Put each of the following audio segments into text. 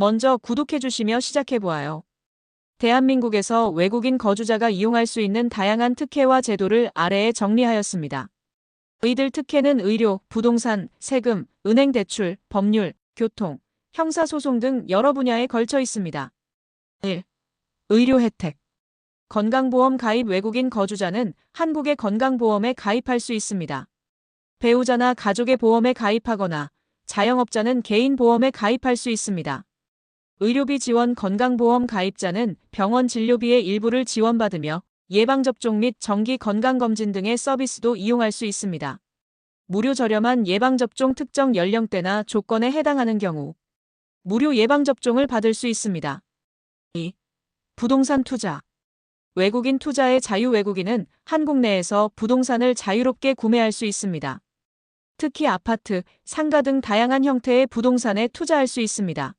먼저 구독해주시며 시작해보아요. 대한민국에서 외국인 거주자가 이용할 수 있는 다양한 특혜와 제도를 아래에 정리하였습니다. 의들 특혜는 의료, 부동산, 세금, 은행 대출, 법률, 교통, 형사소송 등 여러 분야에 걸쳐 있습니다. 1. 의료 혜택. 건강보험 가입 외국인 거주자는 한국의 건강보험에 가입할 수 있습니다. 배우자나 가족의 보험에 가입하거나 자영업자는 개인 보험에 가입할 수 있습니다. 의료비 지원 건강보험 가입자는 병원 진료비의 일부를 지원받으며 예방접종 및 정기 건강검진 등의 서비스도 이용할 수 있습니다. 무료 저렴한 예방접종 특정 연령대나 조건에 해당하는 경우 무료 예방접종을 받을 수 있습니다. 2. 부동산 투자. 외국인 투자의 자유 외국인은 한국 내에서 부동산을 자유롭게 구매할 수 있습니다. 특히 아파트, 상가 등 다양한 형태의 부동산에 투자할 수 있습니다.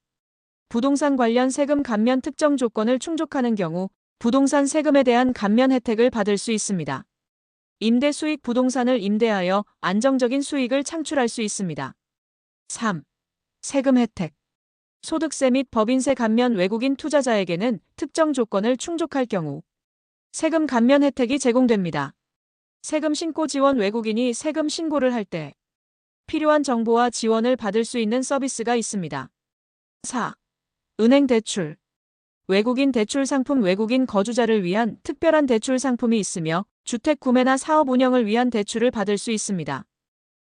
부동산 관련 세금 감면 특정 조건을 충족하는 경우 부동산 세금에 대한 감면 혜택을 받을 수 있습니다. 임대 수익 부동산을 임대하여 안정적인 수익을 창출할 수 있습니다. 3. 세금 혜택. 소득세 및 법인세 감면 외국인 투자자에게는 특정 조건을 충족할 경우 세금 감면 혜택이 제공됩니다. 세금 신고 지원 외국인이 세금 신고를 할 때 필요한 정보와 지원을 받을 수 있는 서비스가 있습니다. 4. 은행 대출. 외국인 대출 상품 외국인 거주자를 위한 특별한 대출 상품이 있으며 주택 구매나 사업 운영을 위한 대출을 받을 수 있습니다.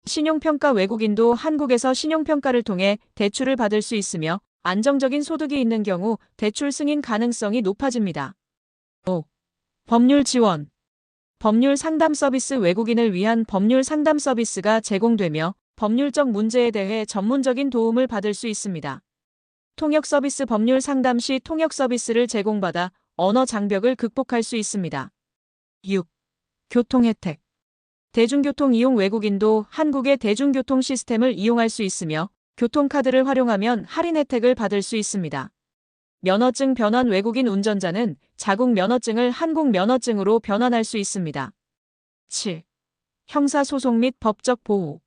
신용평가 외국인도 한국에서 신용평가를 통해 대출을 받을 수 있으며 안정적인 소득이 있는 경우 대출 승인 가능성이 높아집니다. 5. 법률 지원. 법률 상담 서비스 외국인을 위한 법률 상담 서비스가 제공되며 법률적 문제에 대해 전문적인 도움을 받을 수 있습니다. 통역 서비스 법률 상담 시 통역 서비스를 제공받아 언어 장벽을 극복할 수 있습니다. 6. 교통 혜택. 대중교통 이용 외국인도 한국의 대중교통 시스템을 이용할 수 있으며 교통카드를 활용하면 할인 혜택을 받을 수 있습니다. 면허증 변환 외국인 운전자는 자국 면허증을 한국 면허증으로 변환할 수 있습니다. 7. 형사소송 및 법적 보호.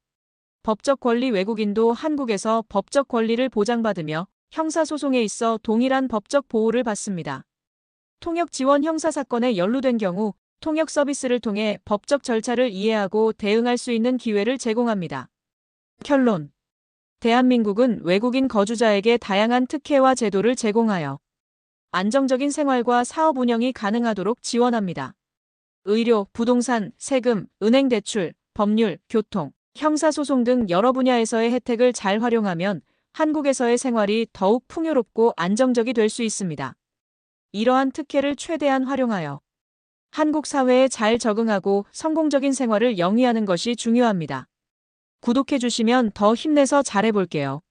법적 권리 외국인도 한국에서 법적 권리를 보장받으며 형사소송에 있어 동일한 법적 보호를 받습니다. 통역 지원 형사사건에 연루된 경우 통역 서비스를 통해 법적 절차를 이해하고 대응할 수 있는 기회를 제공합니다. 결론. 대한민국은 외국인 거주자에게 다양한 특혜와 제도를 제공하여 안정적인 생활과 사업 운영이 가능하도록 지원합니다. 의료, 부동산, 세금, 은행 대출, 법률, 교통, 형사소송 등 여러 분야에서의 혜택을 잘 활용하면 한국에서의 생활이 더욱 풍요롭고 안정적이 될 수 있습니다. 이러한 특혜를 최대한 활용하여 한국 사회에 잘 적응하고 성공적인 생활을 영위하는 것이 중요합니다. 구독해주시면 더 힘내서 잘해볼게요.